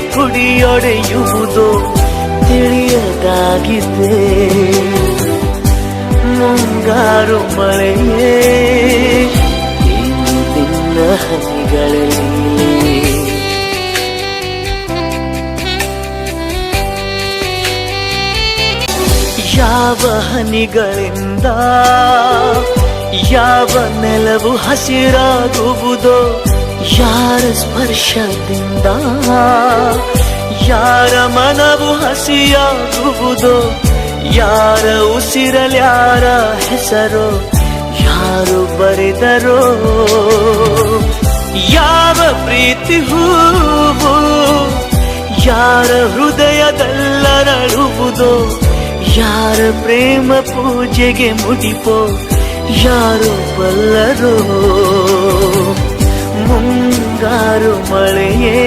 ಕುಡಿಯೊಡೆಯುವುದೋ ತಿಳಿಯದಾಗಿದೆ. ಮುಂಗಾರು ಮಳೆಯೇ ಹನಿಗಳಲ್ಲಿ. ಯಾವ ಹನಿಗಳಿಂದ ಯಾವ ನೆಲವು ಹಸಿರಾಗುವುದೋ ಯಾರ ಸ್ಪರ್ಶದಿಂದ? ಯಾರ ಮನವು ಹಸಿಯಾಗುವುದು? ಯಾರ ಉಸಿರಲ್ಯಾರ ಹೆಸರು? ಯಾರು ಬರೆದರೋ? ಯಾವ ಪ್ರೀತಿ ಹೂವು? ಯಾರ ಹೃದಯದಲ್ಲರಳುವುದೋ? ಯಾರ ಪ್ರೇಮ ಪೂಜೆಗೆ ಮುಡಿಪೋ? ಯಾರು ಬಲ್ಲರೋ? அருமழையே